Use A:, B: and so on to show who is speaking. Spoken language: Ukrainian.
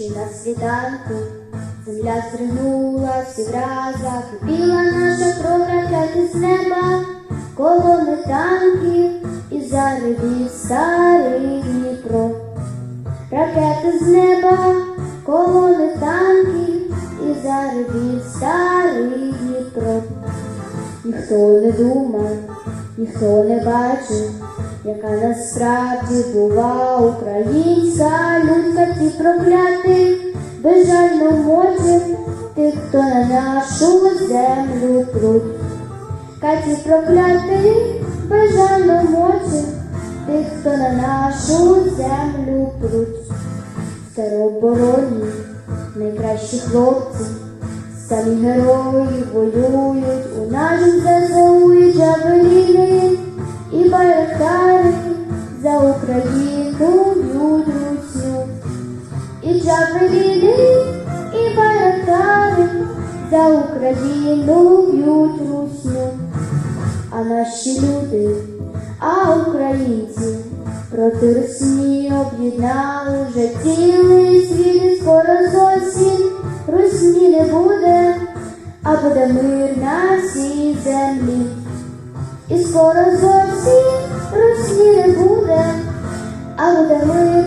A: Ще на світанку, земля стригнулась і враз закипіла наша кров ракети з неба, колони танків і заревів старий Дніпро. Ракети з неба, колони танків Ніхто не думав, ніхто не бачив, яка насправді була українська людка ті проклятих, безжально мочив тих, хто на нашу землю пруть. Каті проклятих, безжально мочив тих, хто на нашу землю пруть. В теробороні найкращі хлопці, самі герої воюють, у нашім ЗСУ і джавеліни, і байрактари за Україну б'ють русню. І джавеліни, і байрактари за Україну б'ють русню. А наші люди, а українці проти Росії об'єднали вже цілий світ скоро зовсім Русні не буде, а буде мир на всій землі. І скоро зовсім Русні не буде, а буде мир